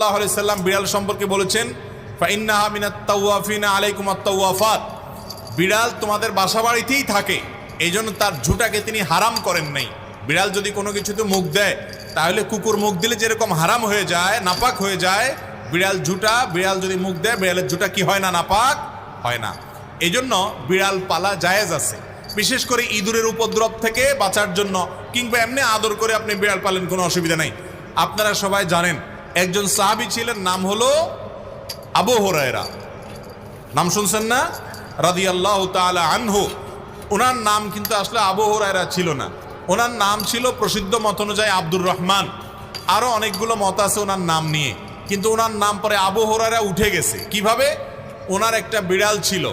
আলাইহি সাল্লাম বিড়াল সম্পর্কে বলেছেন, ফাইন্নাহা বিড়াল তোমাদের বাসা বাড়িতেই থাকে এই জন্য তার ঝুটাকে তিনি হারাম করেন নাই। বিড়াল যদি কোনো কিছুতে মুখ দেয়, তাহলে কুকুর মুখ দিলে যেরকম হারাম হয়ে যায়, নাপাক হয়ে যায়, বিড়াল ঝুটা, বিড়াল যদি মুখ দেয়, বিড়ালের ঝুটা কি হয় না, নাপাক হয় না। এই জন্য বিড়াল পালা জায়েজ আছে। বিশেষ করে ইঁদুরের উপদ্রব থেকে বাঁচার জন্য কিংবা এমনি আদর করে আপনি বিড়াল পালেন, কোনো অসুবিধা নাই। আপনারা সবাই জানেন একজন সাহাবি ছিলেন, নাম হলো আবু হরায়রা। নাম শুনছেন না? রাদি আল্লাহ আনহু। ওনার নাম কিন্তু আসলে আবু হরায়রা ছিল না। ওনার নাম ছিল প্রসিদ্ধ মত অনুযায়ী আব্দুর রহমান। আরও অনেকগুলো মত আছে ওনার নাম নিয়ে। কিন্তু ওনার নাম পরে আবু হরায়রা উঠে গেছে। কীভাবে? ওনার একটা বিড়াল ছিল।